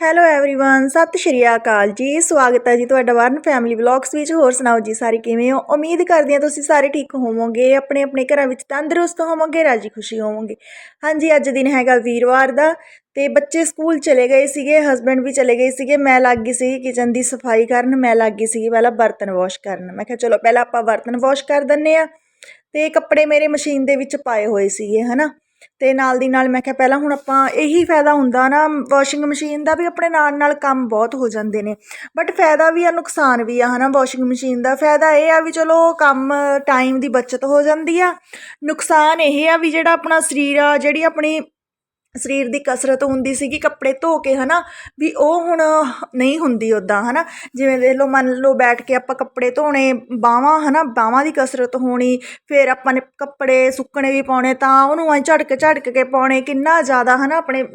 Hello everyone ਸਤਿ ਸ਼੍ਰੀ ਅਕਾਲ ਜੀ ਸਵਾਗਤ ਹੈ ਜੀ ਤੁਹਾਡਾ ਵਰਨ ਫੈਮਿਲੀ ਵਲੌਗਸ ਵਿੱਚ ਹੋਰ ਸੁਣਾਓ ਜੀ ਸਾਰੇ ਕਿਵੇਂ ਹੋ ਉਮੀਦ ਕਰਦੀ ਹਾਂ ਤੁਸੀਂ ਸਾਰੇ ਠੀਕ ਹੋਵੋਗੇ ਆਪਣੇ ਆਪਣੇ ਘਰਾਂ ਵਿੱਚ ਤੰਦਰੁਸਤ ਹੋਵੋਗੇ ਰਾਜੀ ਖੁਸ਼ੀ ਹੋਵੋਗੇ ਹਾਂਜੀ ਅੱਜ ਦਿਨ ਹੈਗਾ ਵੀਰਵਾਰ ਦਾ ਤੇ ਬੱਚੇ ਸਕੂਲ ਚਲੇ ਗਏ ਸੀਗੇ ਹਸਬੰਡ ਵੀ ਚਲੇ ਗਏ ਸੀਗੇ ਮੈਂ ਲੱਗ ਗਈ ਸੀ ਕਿਚਨ ਦੀ ਸਫਾਈ ਕਰਨ ਮੈਂ ਲੱਗ ਗਈ ਸੀ ਪਹਿਲਾਂ ਬਰਤਨ ਵਾਸ਼ ਕਰਨ ਮੈਂ ਕਿਹਾ ਚਲੋ ਪਹਿਲਾਂ ਆਪਾਂ ਬਰਤਨ ਵਾਸ਼ ਕਰ ਦਿੰਨੇ ਆ ਤੇ ਕੱਪੜੇ ਮੇਰੇ ਮਸ਼ੀਨ ਦੇ ਵਿੱਚ ਪਾਏ ਹੋਏ ਸੀਗੇ ਹਨਾ ਅਤੇ ਨਾਲ ਦੀ ਨਾਲ ਮੈਂ ਕਿਹਾ ਪਹਿਲਾਂ ਹੁਣ ਆਪਾਂ ਇਹੀ ਫਾਇਦਾ ਹੁੰਦਾ ਨਾ ਵਾਸ਼ਿੰਗ ਮਸ਼ੀਨ ਦਾ ਵੀ ਆਪਣੇ ਨਾਲ ਨਾਲ ਕੰਮ ਬਹੁਤ ਹੋ ਜਾਂਦੇ ਨੇ। ਬਟ ਫਾਇਦਾ ਵੀ ਆ, ਨੁਕਸਾਨ ਵੀ ਆ ਹੈ ਨਾ ਵਾਸ਼ਿੰਗ ਮਸ਼ੀਨ ਦਾ। ਫਾਇਦਾ ਇਹ ਆ ਵੀ ਚਲੋ ਕੰਮ ਟਾਈਮ ਦੀ ਬੱਚਤ ਹੋ ਜਾਂਦੀ ਆ। ਨੁਕਸਾਨ ਇਹ ਆ ਵੀ ਜਿਹੜਾ ਆਪਣਾ ਸਰੀਰ ਆ, ਜਿਹੜੀ ਆਪਣੀ ਸਰੀਰ ਦੀ ਕਸਰਤ ਹੁੰਦੀ ਸੀਗੀ ਕੱਪੜੇ ਧੋ ਕੇ ਹੈ ਨਾ ਵੀ ਉਹ ਹੁਣ ਨਹੀਂ ਹੁੰਦੀ ਉੱਦਾਂ ਹੈ ਨਾ ਜਿਵੇਂ ਦੇਖ ਲਓ, ਮੰਨ ਲਓ ਬੈਠ ਕੇ ਆਪਾਂ ਕੱਪੜੇ ਧੋਣੇ, ਬਾਹਾਂ ਨਾ ਬਾਹਾਂ ਦੀ ਕਸਰਤ ਹੋਣੀ, ਫਿਰ ਆਪਾਂ ਨੇ ਕੱਪੜੇ ਸੁੱਕਣੇ ਵੀ ਪਾਉਣੇ, ਤਾਂ ਉਹਨੂੰ ਐ ਝੜਕ ਝੜਕ ਕੇ ਪਾਉਣੇ, ਕਿੰਨਾ ਜ਼ਿਆਦਾ ਹੈ ਨਾ ਆਪਣੇ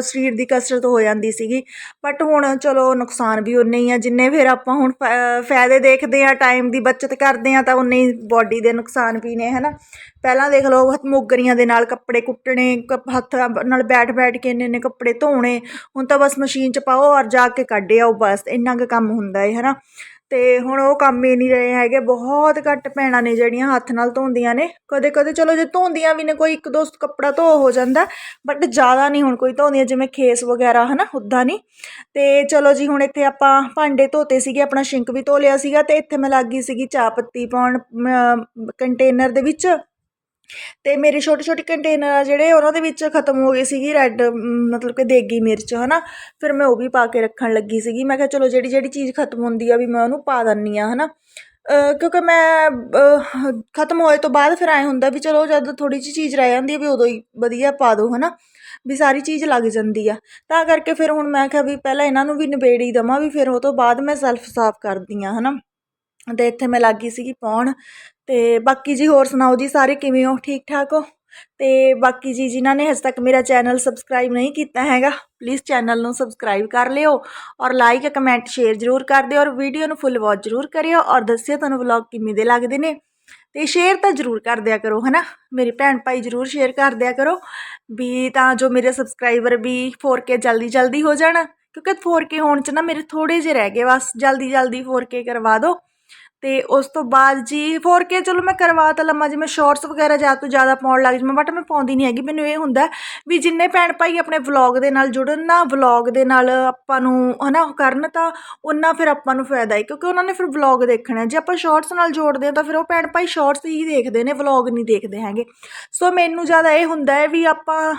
ਸਰੀਰ ਦੀ ਕਸਰਤ ਹੋ ਜਾਂਦੀ ਸੀਗੀ। ਬਟ ਹੁਣ ਚਲੋ, ਨੁਕਸਾਨ ਵੀ ਉਨੇ ਹੀ ਆ, ਜਿੰਨੇ ਫਿਰ ਆਪਾਂ ਹੁਣ ਫਾ- ਫਾਇਦੇ ਦੇਖਦੇ ਆ, ਟਾਈਮ ਦੀ ਬਚਤ ਕਰਦੇ ਆ, ਤਾਂ ਉਨੇ ਹੀ ਬਾਡੀ ਦੇ ਨੁਕਸਾਨ ਵੀ ਨੇ ਨਾ ਪਹਿਲਾਂ ਦੇਖ ਲਓ, ਹੱਥ ਮੁੱਗਰੀਆਂ ਦੇ ਨਾਲ ਕੱਪੜੇ ਕੁੱਟਣੇ, ਕ- ਹੱਥ ਨਾਲ ਬੈਠ ਬੈਠ ਕੇ ਇੰਨੇ ਇੰਨੇ ਕੱਪੜੇ ਧੋਣੇ, ਹੁਣ ਤਾਂ ਬਸ ਮਸ਼ੀਨ 'ਚ ਪਾਓ ਔਰ ਜਾ ਕੇ ਕੱਢ ਆਓ ਬਸ, ਇੰਨਾ ਕੁ ਕੰਮ ਹੁੰਦਾ ਹੈ ਨਾ ਤੇ ਹੁਣ ਉਹ ਕੰਮ ਹੀ ਨਹੀਂ ਰਹੇ ਹੈਗੇ, ਬਹੁਤ ਘੱਟ ਭੈਣਾਂ ਨੇ ਜਿਹੜੀਆਂ ਹੱਥ ਨਾਲ ਧੋਂਦੀਆਂ ਨੇ। ਕਦੇ ਕਦੇ ਚਲੋ ਜੇ ਧੋਂਦੀਆਂ ਵੀ ਨੇ, ਕੋਈ ਇੱਕ ਦੋ ਕੱਪੜਾ ਧੋ ਹੋ ਜਾਂਦਾ ਬਟ ਜ਼ਿਆਦਾ ਨਹੀਂ ਹੁਣ ਕੋਈ ਧੋਂਦੀਆਂ, ਜਿਵੇਂ ਖੇਸ ਵਗੈਰਾ, ਹਨਾ, ਉੱਦਾਂ ਨਹੀਂ। ਤੇ ਚਲੋ ਜੀ, ਹੁਣ ਇੱਥੇ ਆਪਾਂ ਭਾਂਡੇ ਧੋਤੇ ਸੀਗੇ, ਆਪਣਾ ਸ਼ਿੰਕ ਵੀ ਧੋ ਲਿਆ ਸੀਗਾ ਤੇ ਇੱਥੇ ਮੈਂ ਲੱਗ ਗਈ ਸੀਗੀ ਚਾਹ ਪੱਤੀ ਪਾਉਣ ਕੰਟੇਨਰ ਦੇ ਵਿੱਚ। ਤੇ ਮੇਰੇ ਛੋਟੇ ਛੋਟੇ ਕੰਟੇਨਰ ਆ ਜਿਹੜੇ, ਉਹਨਾਂ ਦੇ ਵਿੱਚ ਖਤਮ ਹੋ ਗਈ ਸੀਗੀ ਰੈੱਡ ਮਤਲਬ ਕਿ ਦੇਗੀ ਮਿਰਚ, ਹਨਾ? ਫਿਰ ਮੈਂ ਉਹ ਵੀ ਪਾ ਕੇ ਰੱਖਣ ਲੱਗੀ ਸੀਗੀ। ਮੈਂ ਕਿਹਾ, ਚਲੋ ਜਿਹੜੀ ਜਿਹੜੀ ਚੀਜ਼ ਖਤਮ ਹੁੰਦੀ ਆ ਵੀ ਮੈਂ ਉਹਨੂੰ ਪਾ ਦਿੰਨੀ ਆ, ਹਨਾ? ਅਹ, ਕਿਉਂਕਿ ਮੈਂ ਖਤਮ ਹੋਏ ਤੋਂ ਬਾਅਦ ਫਿਰ ਐ ਹੁੰਦਾ ਵੀ ਚਲੋ ਜਦ ਥੋੜੀ ਜਿਹੀ ਚੀਜ਼ ਰਹਿ ਜਾਂਦੀ ਆ ਵੀ ਉਦੋਂ ਹੀ ਵਧੀਆ ਪਾ ਦਿਓ ਹਨਾ? ਵੀ ਸਾਰੀ ਚੀਜ਼ ਲੱਗ ਜਾਂਦੀ ਆ। ਤਾਂ ਕਰਕੇ ਫਿਰ ਹੁਣ ਮੈਂ ਕਿਹਾ ਵੀ ਪਹਿਲਾਂ ਇਹਨਾਂ ਨੂੰ ਵੀ ਨਿਬੇੜੀ ਦਵਾਂ ਵੀ ਫਿਰ ਉਹ ਤੋਂ ਬਾਅਦ ਮੈਂ ਸੈਲਫ ਸਾਫ਼ ਕਰਦੀ ਆ, ਹਨਾ? ਤੇ ਇੱਥੇ ਮੈਂ ਲੱਗ ਗਈ ਸੀਗੀ ਪਾਉਣ ਅਤੇ ਬਾਕੀ ਜੀ ਹੋਰ ਸੁਣਾਓ ਜੀ, ਸਾਰੇ ਕਿਵੇਂ ਹੋ? ਠੀਕ ਠਾਕ ਹੋ? ਅਤੇ ਬਾਕੀ ਜੀ, ਜਿਨ੍ਹਾਂ ਨੇ ਹਜੇ ਤੱਕ ਮੇਰਾ ਚੈਨਲ ਸਬਸਕ੍ਰਾਈਬ ਨਹੀਂ ਕੀਤਾ ਹੈਗਾ ਪਲੀਜ਼ ਚੈਨਲ ਨੂੰ ਸਬਸਕ੍ਰਾਈਬ ਕਰ ਲਿਓ ਔਰ ਲਾਈਕ ਕਮੈਂਟ ਸ਼ੇਅਰ ਜ਼ਰੂਰ ਕਰ ਦਿਓ ਔਰ ਵੀਡੀਓ ਨੂੰ ਫੁੱਲ ਵਾਚ ਜ਼ਰੂਰ ਕਰਿਓ ਔਰ ਦੱਸਿਓ ਤੁਹਾਨੂੰ ਵਲੌਗ ਕਿਵੇਂ ਦੇ ਲੱਗਦੇ ਨੇ। ਤੇ ਸ਼ੇਅਰ ਤਾਂ ਜ਼ਰੂਰ ਕਰ ਦਿਆ ਕਰੋ, ਹਨਾ? ਮੇਰੇ ਭੈਣ ਭਾਈ ਜ਼ਰੂਰ ਸ਼ੇਅਰ ਕਰ ਦਿਆ ਕਰੋ ਵੀ ਤਾਂ ਜੋ ਮੇਰੇ ਸਬਸਕ੍ਰਾਈਬਰ ਵੀ 4K ਜਲਦੀ ਜਲਦੀ ਹੋ ਜਾਣ, ਕਿਉਂਕਿ 4K ਹੋਣ ਚ ਨਾ ਮੇਰੇ ਥੋੜੇ ਜਿਹੇ ਰਹਿ ਗਏ, ਬਸ ਜਲਦੀ ਜਲਦੀ 4K ਕਰਵਾ ਦਿਓ। ਅਤੇ ਉਸ ਤੋਂ ਬਾਅਦ ਜੀ 4K ਚਲੋ ਮੈਂ ਕਰਵਾ ਤਾਂ ਲਵਾਂ, ਜਿਵੇਂ ਸ਼ੋਰਟਸ ਵਗੈਰਾ ਜ਼ਿਆਦਾ ਤੋਂ ਜ਼ਿਆਦਾ ਪਾਉਣ ਲੱਗ ਜਾਵਾਂ ਬਟ ਮੈਂ ਪਾਉਂਦੀ ਨਹੀਂ ਹੈਗੀ। ਮੈਨੂੰ ਇਹ ਹੁੰਦਾ ਵੀ ਜਿੰਨੇ ਭੈਣ ਭਾਈ ਆਪਣੇ ਵਲੋਗ ਦੇ ਨਾਲ ਜੁੜਨ, ਨਾ ਵਲੋਗ ਦੇ ਨਾਲ ਆਪਾਂ ਨੂੰ ਹਨਾ ਉਹ ਕਰਨ, ਤਾਂ ਉਹਨਾਂ ਫਿਰ ਆਪਾਂ ਨੂੰ ਫਾਇਦਾ ਹੈ ਕਿਉਂਕਿ ਉਹਨਾਂ ਨੇ ਫਿਰ ਵਲੋਗ ਦੇਖਣਾ ਜੇ ਆਪਾਂ ਸ਼ਾਰਟਸ ਨਾਲ ਜੋੜਦੇ ਹਾਂ, ਤਾਂ ਫਿਰ ਉਹ ਭੈਣ ਭਾਈ ਸ਼ੋਰਟਸ ਹੀ ਦੇਖਦੇ ਨੇ ਵਲੋਗ ਨਹੀਂ ਦੇਖਦੇ ਹੈਗੇ। ਸੋ ਮੈਨੂੰ ਜ਼ਿਆਦਾ ਇਹ ਹੁੰਦਾ ਹੈ ਵੀ ਆਪਾਂ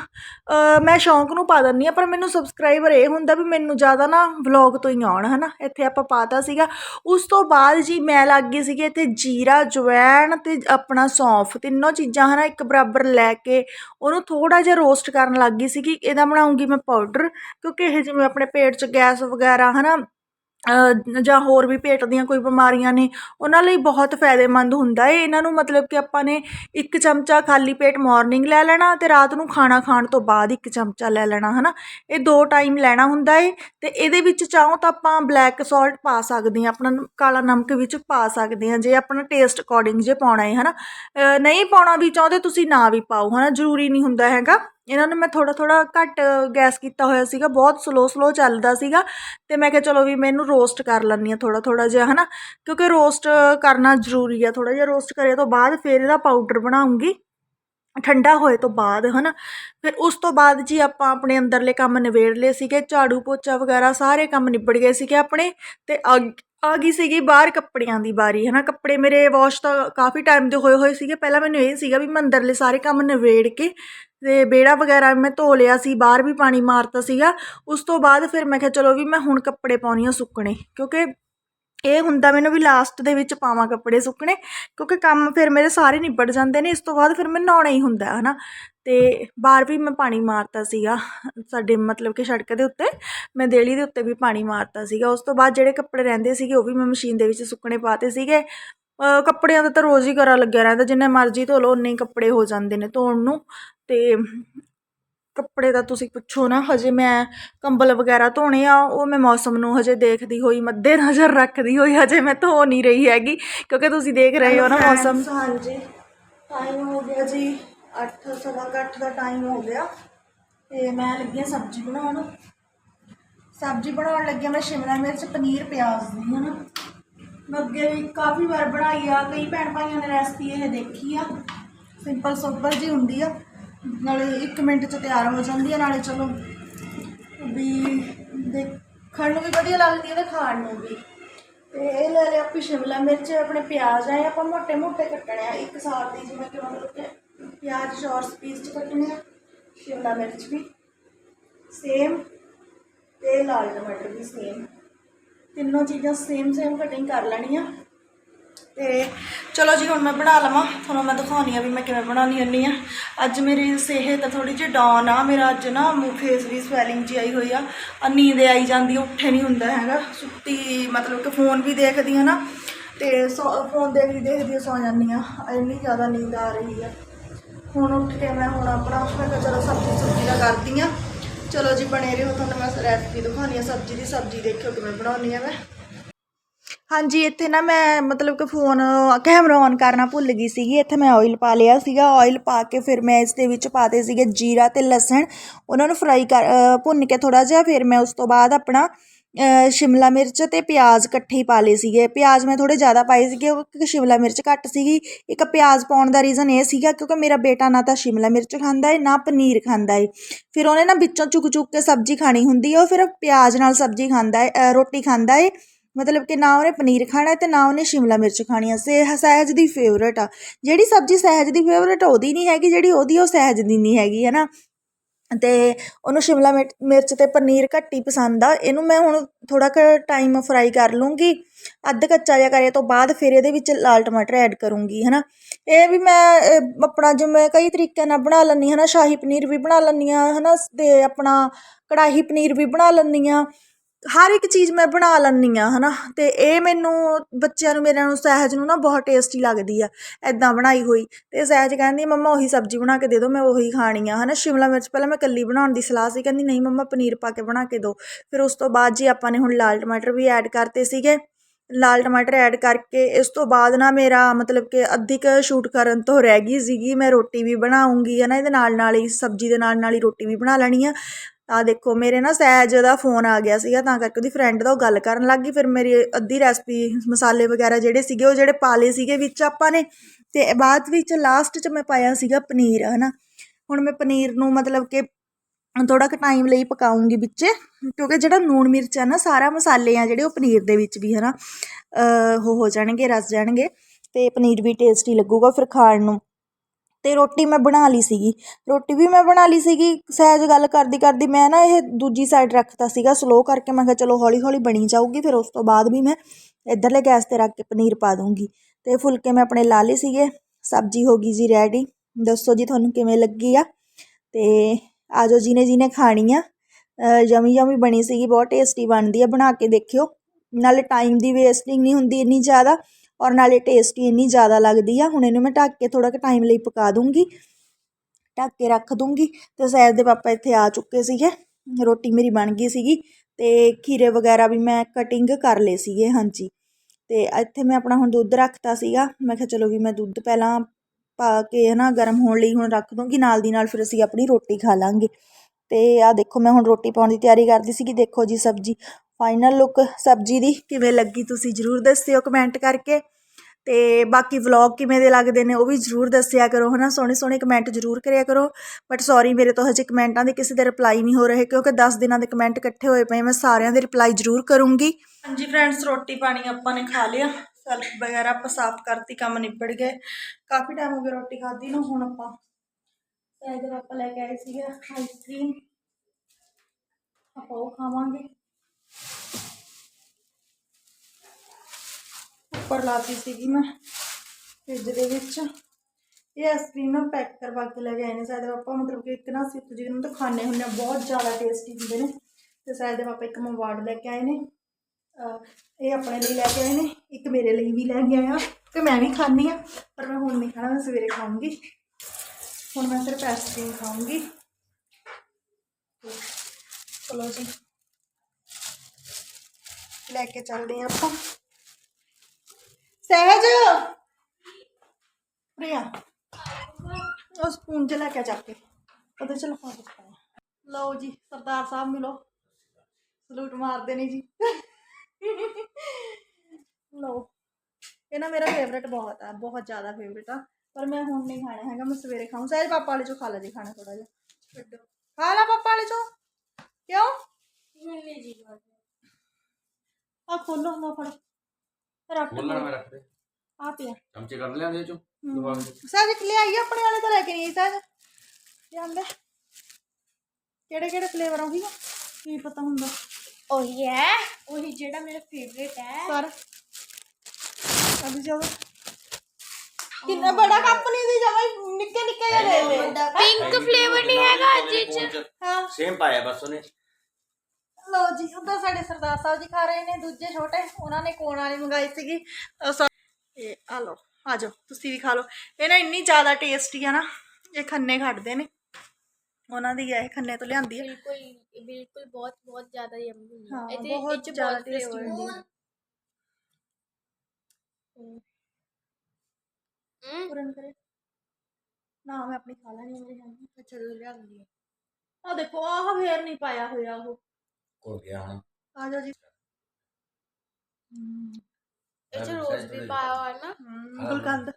ਮੈਂ ਸ਼ੌਂਕ ਨੂੰ ਪਾ ਦਿੰਦੀ ਹਾਂ, ਪਰ ਮੈਨੂੰ ਸਬਸਕ੍ਰਾਈਬਰ ਇਹ ਹੁੰਦਾ ਵੀ ਮੈਨੂੰ ਜ਼ਿਆਦਾ ਨਾ ਵਲੋਗ ਤੋਂ ਹੀ ਆਉਣ ਹੈ ਨਾ ਇੱਥੇ ਆਪਾਂ ਪਾਤਾ ਸੀਗਾ। ਉਸ ਤੋਂ ਬਾਅਦ ਜੀ ਮੈਂ ਲੱਗ ਗਈ ਸੀਗੀ ਇੱਥੇ ਜੀਰਾ, ਜਵੈਣ ਅਤੇ ਆਪਣਾ ਸੌਂਫ, ਤਿੰਨੋਂ ਚੀਜ਼ਾਂ ਹੈ ਨਾ ਇੱਕ ਬਰਾਬਰ ਲੈ ਕੇ ਉਹਨੂੰ ਥੋੜ੍ਹਾ ਜਿਹਾ ਰੋਸਟ ਕਰਨ ਲੱਗ ਗਈ ਸੀਗੀ। ਇਹਦਾ ਬਣਾਉਂਗੀ ਮੈਂ ਪਾਊਡਰ ਕਿਉਂਕਿ ਇਹ ਜਿਵੇਂ ਆਪਣੇ ਪੇਟ 'ਚ ਗੈਸ ਵਗੈਰਾ ਹੈ ਨਾ ਜਾਂ ਹੋਰ ਵੀ ਪੇਟ ਦੀਆਂ ਕੋਈ ਬਿਮਾਰੀਆਂ ਨੇ, ਉਹਨਾਂ ਲਈ ਬਹੁਤ ਫਾਇਦੇਮੰਦ ਹੁੰਦਾ ਹੈ ਇਹਨਾਂ ਨੂੰ ਮਤਲਬ ਕਿ ਆਪਾਂ ਨੇ ਇੱਕ ਚਮਚਾ ਖਾਲੀ ਪੇਟ ਮੋਰਨਿੰਗ ਲੈ ਲੈਣਾ ਅਤੇ ਰਾਤ ਨੂੰ ਖਾਣਾ ਖਾਣ ਤੋਂ ਬਾਅਦ ਇੱਕ ਚਮਚਾ ਲੈ ਲੈਣਾ ਹੈ ਨਾ ਇਹ ਦੋ ਟਾਈਮ ਲੈਣਾ ਹੁੰਦਾ ਏ ਅਤੇ ਇਹਦੇ ਵਿੱਚ ਚਾਹੋ ਤਾਂ ਆਪਾਂ ਬਲੈਕ ਸੋਲਟ ਪਾ ਸਕਦੇ ਹਾਂ, ਆਪਣਾ ਕਾਲਾ ਨਮਕ ਵਿੱਚ ਪਾ ਸਕਦੇ ਹਾਂ, ਜੇ ਆਪਣਾ ਟੇਸਟ ਅਕੋਰਡਿੰਗ ਜੇ ਪਾਉਣਾ ਹੈ ਹਨਾ? ਅਹ ਨਹੀਂ ਪਾਉਣਾ ਵੀ ਚਾਹੁੰਦੇ ਤੁਸੀਂ ਨਾ ਵੀ ਪਾਓ ਹੈ ਨਾ ਜ਼ਰੂਰੀ ਨਹੀਂ ਹੁੰਦਾ ਹੈਗਾ। ਇਹਨਾਂ ਨੂੰ ਮੈਂ ਥੋੜ੍ਹਾ ਥੋੜ੍ਹਾ ਘੱਟ ਗੈਸ ਕੀਤਾ ਹੋਇਆ ਸੀਗਾ, ਬਹੁਤ ਸਲੋ ਸਲੋ ਚੱਲਦਾ ਸੀਗਾ ਅਤੇ ਮੈਂ ਕਿਹਾ ਚਲੋ ਵੀ ਮੈਂ ਇਹਨੂੰ ਰੋਸਟ ਕਰ ਲੈਂਦੀ ਹਾਂ ਥੋੜ੍ਹਾ ਥੋੜ੍ਹਾ ਜਿਹਾ ਹੈ ਨਾ ਕਿਉਂਕਿ ਰੋਸਟ ਕਰਨਾ ਜ਼ਰੂਰੀ ਆ, ਥੋੜ੍ਹਾ ਜਿਹਾ ਰੋਸਟ ਕਰੇ ਤੋਂ ਬਾਅਦ ਫਿਰ ਇਹਦਾ ਪਾਊਡਰ ਬਣਾਉਂਗੀ। ਠੰਡਾ ਹੋਏ ਤੋਂ ਬਾਅਦ ਹੈ ਨਾ ਫਿਰ ਉਸ ਤੋਂ ਬਾਅਦ ਜੀ ਆਪਾਂ ਆਪਣੇ ਅੰਦਰਲੇ ਕੰਮ ਨਿਬੇੜ ਲਏ ਸੀਗੇ, ਝਾੜੂ ਪੋਚਾ ਵਗੈਰਾ ਸਾਰੇ ਕੰਮ ਨਿਬੜ ਗਏ ਸੀਗੇ ਆਪਣੇ, ਤੇ ਆ ਗਈ ਸੀਗੀ ਬਾਹਰ ਕੱਪੜਿਆਂ ਦੀ ਵਾਰੀ ਹੈ ਨਾ ਕੱਪੜੇ ਮੇਰੇ ਵਾਸ਼ ਤਾਂ ਕਾਫੀ ਟਾਈਮ ਦੇ ਹੋਏ ਹੋਏ ਸੀਗੇ, ਪਹਿਲਾਂ ਮੈਨੂੰ ਇਹ ਸੀਗਾ ਵੀ ਮੈਂ ਅੰਦਰਲੇ ਸਾਰੇ ਕੰਮ ਨਿਬੇੜ ਕੇ ਤੇ ਬੇੜਾ ਵਗੈਰਾ ਮੈਂ ਧੋ ਲਿਆ ਸੀ, ਬਾਹਰ ਵੀ ਪਾਣੀ ਮਾਰਤਾ ਸੀਗਾ। ਉਸ ਤੋਂ ਬਾਅਦ ਫਿਰ ਮੈਂ ਕਿਹਾ, ਚਲੋ ਵੀ ਮੈਂ ਹੁਣ ਕੱਪੜੇ ਪਾਉਣੀ ਆ ਸੁੱਕਣੇ, ਕਿਉਂਕਿ ਇਹ ਹੁੰਦਾ ਮੈਨੂੰ ਵੀ ਲਾਸਟ ਦੇ ਵਿੱਚ ਪਾਵਾਂ ਕੱਪੜੇ ਸੁੱਕਣੇ, ਕਿਉਂਕਿ ਕੰਮ ਫਿਰ ਮੇਰੇ ਸਾਰੇ ਨਿਬੜ ਜਾਂਦੇ ਨੇ, ਇਸ ਤੋਂ ਬਾਅਦ ਫਿਰ ਮੈਂ ਨਹਾਉਣਾ ਹੀ ਹੁੰਦਾ ਹੈ ਨਾ ਅਤੇ ਬਾਹਰ ਵੀ ਮੈਂ ਪਾਣੀ ਮਾਰਤਾ ਸੀਗਾ, ਸਾਡੇ ਮਤਲਬ ਕਿ ਸੜਕ ਦੇ ਉੱਤੇ, ਮੈਂ ਦੇਲੀ ਦੇ ਉੱਤੇ ਵੀ ਪਾਣੀ ਮਾਰਤਾ ਸੀਗਾ। ਉਸ ਤੋਂ ਬਾਅਦ ਜਿਹੜੇ ਕੱਪੜੇ ਰਹਿੰਦੇ ਸੀਗੇ, ਉਹ ਵੀ ਮੈਂ ਮਸ਼ੀਨ ਦੇ ਵਿੱਚ ਸੁੱਕਣੇ ਪਾਤੇ ਸੀਗੇ। ਕੱਪੜਿਆਂ ਦਾ ਤਾਂ ਰੋਜ਼ ਹੀ ਕਰਾ ਲੱਗਿਆ ਰਹਿੰਦਾ, ਜਿੰਨੇ ਮਰਜ਼ੀ ਧੋ ਲਓ ਉਨੇ ਹੀ ਕੱਪੜੇ ਹੋ ਜਾਂਦੇ ਨੇ ਧੋਣ ਨੂੰ। ਅਤੇ ਕੱਪੜੇ ਦਾ ਤੁਸੀਂ ਪੁੱਛੋ ਨਾ ਹਜੇ ਮੈਂ ਕੰਬਲ ਵਗੈਰਾ ਧੋਣੇ ਆ ਉਹ ਮੈਂ ਮੌਸਮ ਨੂੰ ਹਜੇ ਦੇਖਦੀ ਹੋਈ ਮੱਦੇ ਨਜ਼ਰ ਰੱਖਦੀ ਹੋਈ ਹਜੇ ਮੈਂ ਧੋ ਨਹੀਂ ਰਹੀ ਹੈਗੀ ਕਿਉਂਕਿ ਤੁਸੀਂ ਦੇਖ ਰਹੇ ਹੋ ਨਾ ਮੌਸਮ। ਹਾਂਜੀ ਟਾਈਮ ਹੋ ਗਿਆ ਜੀ 8 ਸਵਾ ਕੁ ਅੱਠ ਦਾ ਟਾਈਮ ਹੋ ਗਿਆ ਤੇ ਮੈਂ ਲੱਗੀ ਸਬਜ਼ੀ ਬਣਾਉਣ। ਸਬਜ਼ੀ ਬਣਾਉਣ ਲੱਗੀ ਮੈਂ ਸ਼ਿਮਲਾ ਮਿਰਚ ਪਨੀਰ ਪਿਆਜ਼ ਦੀ ਹਨਾ। ਮੈਂ ਅੱਗੇ ਵੀ ਕਾਫੀ ਵਾਰ ਬਣਾਈ ਆ ਕਈ ਭੈਣ ਭਾਈਆਂ ਨੇ ਰੈਸਪੀ ਇਹ ਦੇਖੀ ਆ ਸਿੰਪਲ ਸੋਬਰ ਜੀ ਹੁੰਦੀ ਆ। ਨਾਲੇ 1 ਮਿੰਟ 'ਚ ਤਿਆਰ ਹੋ ਜਾਂਦੀ ਹੈ ਨਾਲੇ ਚਲੋ ਵੀ ਦੇਖਣ ਨੂੰ ਵੀ ਵਧੀਆ ਲੱਗਦੀ ਹੈ ਤੇ ਖਾਣ ਨੂੰ ਵੀ। ਤੇ ਇਹ ਲੈ ਲਿਆ ਆਪਾਂ ਸ਼ਿਮਲਾ ਮਿਰਚ, ਆਪਣੇ ਪਿਆਜ਼ ਆਏ, ਆਪਾਂ ਮੋਟੇ ਮੋਟੇ ਕੱਟਣੇ ਆ। ਇੱਕ ਸਾਲ ਦੀ ਜਿਵੇਂ ਕਿ ਮਤਲਬ ਕਿ ਪਿਆਜ਼ ਸ਼ੋਰਟਸ ਪੀਸ 'ਚ ਕੱਟਣੇ ਆ, ਸ਼ਿਮਲਾ ਮਿਰਚ ਵੀ। ਸੇਮ, ਤੇ ਲਾਲ ਟਮਾਟਰ ਵੀ ਸੇਮ। ਤਿੰਨੋਂ ਚੀਜ਼ਾਂ ਸੇਮ ਸੇਮ ਕਟਿੰਗ ਕਰ ਲੈਣੀ ਆ ਤੇ ਚਲੋ ਜੀ ਹੁਣ ਮੈਂ ਬਣਾ ਲਵਾਂ। ਤੁਹਾਨੂੰ ਮੈਂ ਦਿਖਾਉਣੀ ਆ ਵੀ ਮੈਂ ਕਿਵੇਂ ਬਣਾਉਣੀ ਹੁੰਦੀ ਆ। ਅੱਜ ਮੇਰੀ ਸਿਹਤ ਥੋੜੀ ਜਿਹੀ ਡਾਊਨ ਆ। ਮੇਰਾ ਅੱਜ ਨਾ ਮੂੰਹ ਫੇਸ ਵੀ ਸਵੈਲਿੰਗ ਜੀ ਆਈ ਹੋਈ ਆ। ਆ ਨੀਂਦ ਆਈ ਜਾਂਦੀ ਆ, ਉੱਠੇ ਨਹੀਂ ਹੁੰਦਾ ਹੈਗਾ। ਸੁੱਤੀ ਮਤਲਬ ਕਿ ਫੋਨ ਵੀ ਦੇਖਦੀ ਹਾਂ ਨਾ। ਤੇ ਫੋਨ ਦੇਖਦੀ ਦੇਖਦੀ ਸੌ ਜਾਂਦੀ ਆ। ਇੰਨੀ ਜ਼ਿਆਦਾ ਨੀਂਦ ਆ ਰਹੀ ਆ। ਹੁਣ ਉੱਠ ਕੇ ਮੈਂ ਹੁਣ ਆਪਣਾ ਮੈਂ ਕਿਹਾ ਚਲੋ ਸਬਜ਼ੀ ਸੁਬਜ਼ੀ ਦਾ ਕਰਦੀ ਆ। ਚਲੋ ਜੀ ਬਣੇ ਰਹੋ। ਤੁਹਾਨੂੰ ਮੈਂ ਰੈਸਪੀ ਦਿਖਾਉਣੀ ਆ। ਸਬਜ਼ੀ ਦੀ ਸਬਜ਼ੀ ਦੇਖਿਓ ਕਿਵੇਂ ਬਣਾਉਣੀ ਆ ਮੈਂ। ਹਾਂਜੀ, ਇੱਥੇ ਨਾ ਮੈਂ ਮਤਲਬ ਕਿ ਫੋਨ ਕੈਮਰਾ ਔਨ ਕਰਨਾ ਭੁੱਲ ਗਈ ਸੀਗੀ। ਇੱਥੇ ਮੈਂ ਆਇਲ ਪਾ ਲਿਆ ਸੀਗਾ। ਆਇਲ ਪਾ ਕੇ ਫਿਰ ਮੈਂ ਇਸ ਦੇ ਵਿੱਚ ਪਾਤੇ ਸੀਗੇ ਜੀਰਾ ਤੇ ਲਸਣ। ਉਹਨਾਂ ਨੂੰ ਫਰਾਈ ਕਰ ਭੁੰਨ ਕੇ ਥੋੜਾ ਜਿਹਾ। ਫਿਰ ਮੈਂ ਉਸ ਤੋਂ ਬਾਅਦ ਆਪਣਾ ਸ਼ਿਮਲਾ ਮਿਰਚ ਤੇ ਪਿਆਜ਼ ਇਕੱਠੇ ਹੀ ਪਾ ਲਏ ਸੀਗੇ। ਪਿਆਜ਼ ਮੈਂ ਥੋੜੇ ਜ਼ਿਆਦਾ ਪਾਏ ਸੀਗੇ ਕਿਉਂਕਿ ਸ਼ਿਮਲਾ ਮਿਰਚ ਘੱਟ ਸੀਗੀ। ਇੱਕ ਪਿਆਜ਼ ਪਾਉਣ ਦਾ ਰੀਜ਼ਨ ਇਹ ਸੀਗਾ ਕਿਉਂਕਿ ਮੇਰਾ ਬੇਟਾ ਨਾ ਤਾਂ ਸ਼ਿਮਲਾ ਮਿਰਚ ਖਾਂਦਾ ਏ, ਨਾ ਪਨੀਰ ਖਾਂਦਾ ਏ। ਫਿਰ ਉਹਨੇ ਨਾ ਵਿੱਚੋਂ ਚੁੱਕ ਚੁੱਕ ਕੇ ਸਬਜ਼ੀ ਖਾਣੀ ਹੁੰਦੀ ਹੈ ਉਹ ਫਿਰ ਪਿਆਜ਼ ਨਾਲ ਸਬਜ਼ੀ ਖਾਂਦਾ ਏ ਰੋਟੀ ਖਾਂਦਾ ਏ। ਮਤਲਬ ਕਿ ਨਾ ਉਹਨੇ ਪਨੀਰ ਖਾਣਾ ਹੈ ਤੇ ਨਾ ਉਹਨੇ ਸ਼ਿਮਲਾ ਮਿਰਚ ਖਾਣੀ ਆ ਸੇ ਸਹਿਜ ਦੀ ਫੇਵਰਟ ਆ। ਜਿਹੜੀ ਸਬਜ਼ੀ ਸਹਿਜ ਦੀ ਫੇਵਰਟ ਉਹਦੀ ਨਹੀਂ ਹੈਗੀ, ਜਿਹੜੀ ਉਹਦੀ ਉਹ ਸਹਿਜ ਦੀ ਨਹੀਂ ਹੈਗੀ ਹੈ ਨਾ ਤੇ ਉਹਨੂੰ ਸ਼ਿਮਲਾ ਮਿਰਚ ਮਿਰਚ ਤੇ ਪਨੀਰ ਘੱਟੀ ਪਸੰਦ ਆ। ਇਹਨੂੰ ਮੈਂ ਹੁਣ ਥੋੜਾ ਕੁ ਟਾਈਮ ਫਰਾਈ ਕਰ ਲੂੰਗੀ। ਅੱਧ ਕੱਚਾ ਜਿਹਾ ਕਰੇ ਤੋਂ ਬਾਅਦ ਫਿਰ ਇਹਦੇ ਵਿੱਚ ਲਾਲ ਟਮਾਟਰ ਐਡ ਕਰੂੰਗੀ, ਹਨਾ? ਇਹ ਵੀ ਮੈਂ ਆਪਣਾ ਜਿਵੇਂ ਕਈ ਤਰੀਕਿਆਂ ਨਾਲ ਬਣਾ ਲੈਂਦੀ ਹਾਂ ਨਾ ਸ਼ਾਹੀ ਪਨੀਰ ਵੀ ਬਣਾ ਲੈਂਦੀ ਹਾਂ, ਹਨਾ? ਤੇ ਆਪਣਾ ਕੜਾਹੀ ਪਨੀਰ ਵੀ ਬਣਾ ਲੈਂਦੀ ਹਾਂ। ਹਰ ਇੱਕ ਚੀਜ਼ ਮੈਂ ਬਣਾ ਲੈਂਦੀ ਹਾਂ ਹੈ ਨਾ ਅਤੇ ਇਹ ਮੈਨੂੰ ਬੱਚਿਆਂ ਨੂੰ, ਮੇਰਿਆਂ ਨੂੰ, ਸਹਿਜ ਨੂੰ ਨਾ ਬਹੁਤ ਟੇਸਟੀ ਲੱਗਦੀ ਆ ਇੱਦਾਂ ਬਣਾਈ ਹੋਈ। ਅਤੇ ਸਹਿਜ ਕਹਿੰਦੀ, ਮੰਮਾ, ਉਹੀ ਸਬਜ਼ੀ ਬਣਾ ਕੇ ਦੇ ਦਿਉ ਮੈਂ ਉਹੀ ਖਾਣੀ ਆ ਹੈ ਨਾ ਸ਼ਿਮਲਾ ਮਿਰਚ ਪਹਿਲਾਂ ਮੈਂ ਇਕੱਲੀ ਬਣਾਉਣ ਦੀ ਸਲਾਹ ਸੀ, ਕਹਿੰਦੀ, ਨਹੀਂ ਮੰਮਾ, ਪਨੀਰ ਪਾ ਕੇ ਬਣਾ ਕੇ ਦਿਉ ਫਿਰ ਉਸ ਤੋਂ ਬਾਅਦ ਜੀ ਆਪਾਂ ਨੇ ਹੁਣ ਲਾਲ ਟਮਾਟਰ ਵੀ ਐਡ ਕਰਤੇ ਸੀਗੇ। ਲਾਲ ਟਮਾਟਰ ਐਡ ਕਰਕੇ ਇਸ ਤੋਂ ਬਾਅਦ ਨਾ ਮੇਰਾ ਮਤਲਬ ਕਿ ਅੱਧੀ ਕੁ ਸ਼ੂਟ ਕਰਨ ਤੋਂ ਰਹਿ ਗਈ ਸੀਗੀ, ਮੈਂ ਰੋਟੀ ਵੀ ਬਣਾਉਂਗੀ ਹੈ ਨਾ ਇਹਦੇ ਨਾਲ ਨਾਲ ਹੀ, ਸਬਜ਼ੀ ਦੇ ਨਾਲ ਨਾਲ ਹੀ ਰੋਟੀ ਵੀ ਬਣਾ ਲੈਣੀ ਆ। ਆ ਦੇਖੋ, ਮੇਰੇ ਨਾ ਸਹਿਜ ਦਾ ਫੋਨ ਆ ਗਿਆ ਸੀਗਾ, ਤਾਂ ਕਰਕੇ ਉਹਦੀ ਫਰੈਂਡ ਦਾ ਉਹ ਗੱਲ ਕਰਨ ਲੱਗ ਗਈ, ਫਿਰ ਮੇਰੀ ਅੱਧੀ ਰੈਸਪੀ ਮਸਾਲੇ ਵਗੈਰਾ ਜਿਹੜੇ ਸੀਗੇ, ਉਹ ਜਿਹੜੇ ਪਾ ਲਏ ਸੀਗੇ ਵਿੱਚ ਆਪਾਂ ਨੇ, ਤੇ ਬਾਅਦ ਵਿੱਚ ਲਾਸਟ 'ਚ ਮੈਂ ਪਾਇਆ ਸੀਗਾ ਪਨੀਰ, ਹਨਾ। ਹੁਣ ਮੈਂ ਪਨੀਰ ਨੂੰ ਮਤਲਬ ਕਿ ਥੋੜਾ ਕੁ ਟਾਈਮ ਲਈ ਪਕਾਉਂਗੀ ਵਿੱਚ, ਕਿਉਂਕਿ ਜਿਹੜਾ ਨੂਣ ਮਿਰਚ ਆ ਨਾ, ਸਾਰਾ ਮਸਾਲੇ ਆ ਜਿਹੜੇ ਉਹ ਪਨੀਰ ਦੇ ਵਿੱਚ ਵੀ, ਹਨਾ। ਅਹ ਉਹ ਹੋ ਜਾਣਗੇ, ਰਸ ਜਾਣਗੇ, ਤੇ ਪਨੀਰ ਵੀ ਟੇਸਟੀ ਲੱਗੂਗਾ ਫਿਰ ਖਾਣ ਨੂੰ। ਤੇ ਰੋਟੀ ਮੈਂ ਬਣਾ ਲਈ ਸੀਗੀ। ਰੋਟੀ ਵੀ ਮੈਂ ਬਣਾ ਲਈ ਸੀਗੀ, ਸਹਿਜ ਗੱਲ ਕਰਦੀ ਕਰਦੀ ਮੈਂ ਨਾ ਇਹ ਦੂਜੀ ਸਾਈਡ ਰੱਖਤਾ ਸੀਗਾ ਸਲੋ ਕਰਕੇ, ਮੈਂ ਕਿਹਾ ਚਲੋ ਹੌਲੀ ਹੌਲੀ ਬਣੀ ਜਾਊਗੀ, ਫਿਰ ਉਸ ਤੋਂ ਬਾਅਦ ਵੀ ਮੈਂ ਇੱਧਰਲੇ ਗੈਸ ਤੇ ਰੱਖ ਕੇ ਪਨੀਰ ਪਾ ਦੂੰਗੀ ਤੇ ਫੁਲਕੇ ਮੈਂ ਆਪਣੇ ਲਾ ਲਏ ਸੀਗੇ, ਸਬਜ਼ੀ ਹੋ ਗਈ ਜੀ ਰੈਡੀ ਦੱਸੋ ਜੀ ਤੁਹਾਨੂੰ ਕਿਵੇਂ ਲੱਗੀ ਆ? ਤੇ ਆਜੋ ਜਿਹਨੇ ਜਿਹਨੇ ਖਾਣੀ ਆ ਯਮੀ ਯਮੀ ਬਣੀ ਸੀਗੀ, ਬਹੁਤ ਟੇਸਟੀ ਬਣਦੀ ਆ, ਬਣਾ ਕੇ ਦੇਖਿਓ। ਨਾਲੇ ਟਾਈਮ ਦੀ ਵੇਸਟਿੰਗ ਨਹੀਂ ਹੁੰਦੀ ਇੰਨੀ ਜ਼ਿਆਦਾ। ਔਰ ਨਾਲੇ ਟੇਸਟੀ ਇੰਨੀ ਜ਼ਿਆਦਾ ਲੱਗਦੀ ਆ, ਹੁਣ ਇਹਨੂੰ ਮੈਂ ਢੱਕ ਕੇ ਥੋੜਾ ਕੁ ਟਾਈਮ ਲਈ ਪਕਾ ਦੂੰਗੀ। ਢੱਕ ਕੇ ਰੱਖ ਦੂੰਗੀ ਤੇ ਸੈਦ ਦੇ ਪਾਪਾ ਇੱਥੇ ਆ ਚੁੱਕੇ ਸੀਗੇ, ਰੋਟੀ ਮੇਰੀ ਬਣ ਗਈ ਸੀਗੀ ਤੇ ਖੀਰੇ ਵਗੈਰਾ ਵੀ ਮੈਂ ਕਟਿੰਗ ਕਰ ਲਏ ਸੀਗੇ, ਹਾਂਜੀ। ਤੇ ਇੱਥੇ ਮੈਂ ਆਪਣਾ ਹੁਣ ਦੁੱਧ ਰੱਖਤਾ ਸੀਗਾ, ਮੈਂ ਕਿਹਾ ਚਲੋ ਵੀ ਮੈਂ ਦੁੱਧ ਪਹਿਲਾਂ ਪਾ ਕੇ ਹਨਾ ਗਰਮ ਹੋਣ ਲਈ ਹੁਣ ਰੱਖ ਦੂੰਗੀ, ਨਾਲ ਦੀ ਨਾਲ ਫਿਰ ਅਸੀਂ ਆਪਣੀ ਰੋਟੀ ਖਾ ਲਾਂਗੇ। ਤੇ ਆ ਦੇਖੋ ਮੈਂ ਹੁਣ ਰੋਟੀ ਪਾਉਣ ਦੀ ਤਿਆਰੀ ਕਰਦੀ ਸੀਗੀ, ਦੇਖੋ ਜੀ ਸਬਜ਼ੀ ਫਾਈਨਲ ਲੁੱਕ ਸਬਜ਼ੀ ਦੀ ਕਿਵੇਂ ਲੱਗੀ ਤੁਸੀਂ ਜਰੂਰ ਦੱਸਿਓ ਕਮੈਂਟ ਕਰਕੇ। ਤੇ ਬਾਕੀ ਵਲੌਗ ਕਿਵੇਂ ਦੇ ਲੱਗਦੇ ਨੇ ਉਹ ਵੀ ਜਰੂਰ ਦੱਸਿਆ ਕਰੋ, ਹਨਾ? ਸੋਹਣੇ ਸੋਹਣੇ ਕਮੈਂਟ ਜਰੂਰ ਕਰਿਆ ਕਰੋ। ਬਟ ਸੌਰੀ ਮੇਰੇ ਤੋਂ ਹਜੇ ਕਮੈਂਟਾਂ ਦੇ ਕਿਸੇ ਦੇ ਰਿਪਲਾਈ ਨਹੀਂ ਹੋ ਰਹੇ, ਕਿਉਂਕਿ 10 ਦਿਨਾਂ ਦੇ ਕਮੈਂਟ ਇਕੱਠੇ ਹੋਏ ਪਏ ਮੈਂ, ਸਾਰਿਆਂ ਦੇ ਰਿਪਲਾਈ ਜਰੂਰ ਕਰੂੰਗੀ। ਹਾਂਜੀ ਫਰੈਂਡਸ ਰੋਟੀ ਪਾਣੀ ਆਪਾਂ ਨੇ ਖਾ ਲਿਆ। ਸੈਲਫ ਵਗੈਰਾ ਆਪਾਂ ਸਾਫ਼ ਕਰਤੀ, ਕੰਮ ਨਿਬੜ ਗਏ। ਕਾਫੀ ਟਾਈਮ ਹੋ ਗਿਆ ਰੋਟੀ ਖਾਧੀ ਨੂੰ, ਹੁਣ ਆਪਾਂ ਇਧਰ ਆਪਾਂ ਲੈ ਕੇ ਆਏ ਸੀਗੇ ਆਈਸਕ੍ਰੀਮ ਆਪਾਂ ਉਹ ਖਾਵਾਂਗੇ। ਉੱਪਰ ਲਾਤੀ ਸੀਗੀ ਮੈਂ ਫ੍ਰਿਜ ਦੇ ਵਿੱਚ। ਇਹ ਆਈਸਕ੍ਰੀਮ ਨਾ ਪੈਕ ਕਰਵਾ ਕੇ ਲੈ ਕੇ ਆਏ ਨੇ ਸਾਡੇ ਪਾਪਾ ਮਤਲਬ ਕਿ ਇੱਕ ਨਾ ਅਸੀਂ ਜਿਹਨੂੰ ਤਾਂ ਖਾਣੇ ਹੁੰਦੇ ਆ ਬਹੁਤ ਜ਼ਿਆਦਾ ਟੇਸਟੀ ਹੁੰਦੇ ਨੇ ਤੇ ਸਾਡੇ ਪਾਪਾ ਇੱਕ ਮਵਾਰਡ ਲੈ ਕੇ ਆਏ ਨੇ। ਇਹ ਆਪਣੇ ਲਈ ਲੈ ਕੇ ਆਏ ਨੇ, ਇੱਕ ਮੇਰੇ ਲਈ ਵੀ ਲੈ ਕੇ ਆਇਆ। ਤੇ ਮੈਂ ਵੀ ਖਾਣੀ ਆ ਪਰ ਮੈਂ ਹੁਣ ਨਹੀਂ ਖਾਣਾ, ਮੈਂ ਸਵੇਰੇ ਖਾਊਂਗੀ। ਹੁਣ ਮੈਂ ਸਿਰਫ ਆਈਸਕ੍ਰੀਮ ਖਾਊਂਗੀ। ਚਲੋ ਜੀ। ਲੈ ਕੇ ਚੱਲਦੇ ਹਾਂ ਆਪਾਂ। ਸਹਿਜ। ਪ੍ਰਿਆ ਉਹ ਸਪੂਨ ਚ ਲੈ ਕੇ ਚੱਕ ਕੇ। ਉਹਦੇ ਚ ਲਫਾ ਦਿੱਤਾ ਲਓ ਜੀ ਸਰਦਾਰ ਸਾਹਿਬ ਮਿਲੋ। ਸਲੂਟ ਮਾਰਦੇ ਨੇ ਜੀ। ਲਓ ਇਹ ਨਾ ਮੇਰਾ ਫੇਵਰੇਟ ਬਹੁਤ ਆ ਬਹੁਤ ਜ਼ਿਆਦਾ ਫੇਵਰੇਟ ਆ। ਪਰ ਮੈਂ ਹੁਣ ਨਹੀਂ ਖਾਣਾ ਹੈਗਾ ਮੈਂ ਸਵੇਰੇ ਖਾਊਂ। ਸਹਿਜ ਪਾਪਾ ਵਾਲੇ ਚੋਂ ਖਾ ਲੈ ਜੇ ਖਾਣਾ ਥੋੜਾ ਜਿਹਾ। ਛੱਡੋ। ਖਾ ਲੈ ਪਾਪਾ ਵਾਲੇ ਚੋਂ। ਕਿਉਂ? ਨਹੀਂ ਜੀ ਆ ਖੋਲੋ ਲਓ ਫੜੋ ਰੱਖ ਬੋਲਣਾ ਮੈਂ ਰੱਖ ਦੇ ਆ ਪਿਆ ਚਮਚੇ ਕੱਢ ਲਿਆਂਦੇ ਚੋਂ ਦਵਾ ਦੇ ਸਹਿਜ ਲਿਆਈ ਆਪਣੇ ਵਾਲੇ ਤਾਂ ਲੈ ਕੇ ਨਹੀਂ ਆਈ ਸਹਿਜ ਲਿਆਂਦੇ ਕਿਹੜੇ ਕਿਹੜੇ ਫਲੇਵਰ ਆਉਂਦੀ ਆ ਕੀ ਪਤਾ ਹੁੰਦਾ ਉਹੀ ਹੈ ਉਹੀ ਜਿਹੜਾ ਮੇਰਾ ਫੇਵਰੇਟ ਹੈ ਸਰ ਅਭੀ ਚਲੋ ਕਿੰਨਾ ਬੜਾ ਕੰਪਨੀ ਦੀ ਜਮਾ ਨਿੱਕੇ ਨਿੱਕੇ ਜਿਹੇ ਦੇ ਦੇ ਪਿੰਕ ਫਲੇਵਰ ਨਹੀਂ ਹੈਗਾ ਅੱਜ ਚ ਹਾਂ ਸੇਮ ਪਾਇਆ ਬਸ ਉਹਨੇ ਲਓ ਜੀ ਉੱਧਰ ਸਾਡੇ ਸਰਦਾਰ ਸਾਹਿਬ ਜੀ ਖਾ ਰਹੇ ਨੇ ਦੂਜੇ ਛੋਟੇ ਉਹਨਾਂ ਨੇ ਕੋਣ ਵਾਲੀ ਮੰਗਾਈ ਸੀਗੀ। ਸਾ- ਇਹ ਆ ਲਓ ਆ ਜਾਓ ਤੁਸੀਂ ਵੀ ਖਾ ਲਓ। ਇਹ ਨਾ ਇੰਨੀ ਜ਼ਿਆਦਾ ਟੇਸਟੀ ਆ ਨਾ ਇਹ ਖੰਨੇ ਖੜਦੇ ਨੇ। ਉਹਨਾਂ ਦੀ ਹੈ ਇਹ ਖੰਨੇ ਤੋਂ ਲਿਆਂਦੀ ਹੈ ਬਿਲਕੁਲ ਬਿਲਕੁਲ ਬਹੁਤ ਬਹੁਤ ਜ਼ਿਆਦਾ ਯੰਮੀ ਹਾਂ, ਹੈ ਇਹਦੇ ਬਹੁਤ ਵਿੱਚ ਜ਼ਿਆਦਾ ਬਹੁਤ tasty ਹੁੰਦੀ ਹੈ ਹਮ, ਪੂਰਨ ਕਰੇ। ਨਾ ਮੈਂ ਆਪਣੀ ਖਾ ਲੈਣੀ ਮੇਰੇ ਜਾਨ ਅੱਛਾ ਜਦੋਂ ਲਿਆ ਦਿੰਦੀ ਆ ਦੇਖੋ ਆਹ ਫੇਰ ਨਹੀਂ ਪਾਇਆ ਹੋਇਆ ਉਹ। ਹੋ ਗਿਆ ਹੁਣ। ਆ ਜਾਓ ਜੀ। ਇਹ ਚ ਰੋਜ਼ ਵੀ ਪਾਇਆ ਹੋਇਆ ਨਾ। ਹਮ, ਗੁਲਕੰਦ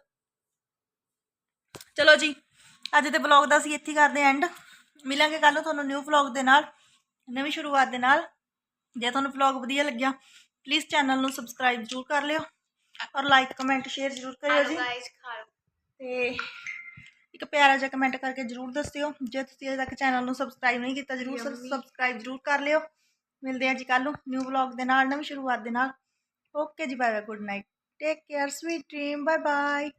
ਚਲੋ ਜੀ ਅੱਜ ਦੇ ਵਲੌਗ ਦਾ ਅਸੀਂ ਇੱਥੇ ਹੀ ਕਰਦੇ ਐਂਡ ਮਿਲਾਂਗੇ ਕੱਲ ਨੂੰ ਤੁਹਾਨੂੰ ਨਿਊ ਵਲੌਗ ਦੇ ਨਾਲ ਨਵੀਂ ਸ਼ੁਰੂਆਤ ਦੇ ਨਾਲ। ਜੇ ਤੁਹਾਨੂੰ ਵਲੌਗ ਵਧੀਆ ਲੱਗਿਆ ਪਲੀਜ਼ ਚੈਨਲ ਨੂੰ ਸਬਸਕ੍ਰਾਈਬ ਜ਼ਰੂਰ ਕਰ ਲਿਓ ਔਰ ਲਾਈਕ ਕਮੈਂਟ ਸ਼ੇਅਰ ਜ਼ਰੂਰ ਕਰਿਓ ਜੀ। ਗਾਇਸ ਖਾ ਲਓ। ਤੇ ਇੱਕ ਪਿਆਰਾ ਜਿਹਾ ਕਮੈਂਟ ਕਰਕੇ ਜ਼ਰੂਰ ਦੱਸਿਓ। ਜੇ ਤੁਸੀਂ ਅਜੇ ਤੱਕ ਚੈਨਲ ਨੂੰ ਸਬਸਕ੍ਰਾਈਬ ਨਹੀਂ ਕੀਤਾ ਜ਼ਰੂਰ. ਸਬਸਕ੍ਰਾਈਬ ਜ਼ਰੂਰ ਕਰ ਲਿਓ। ਮਿਲਦੇ ਹਾਂ ਜੀ ਕੱਲ ਨੂੰ ਨਿਊ ਵਲੌਗ ਦੇ ਨਾਲ, ਨਵੀਂ ਸ਼ੁਰੂਆਤ ਦੇ ਨਾਲ। ਓਕੇ ਜੀ bye bye good night take care sweet dream bye bye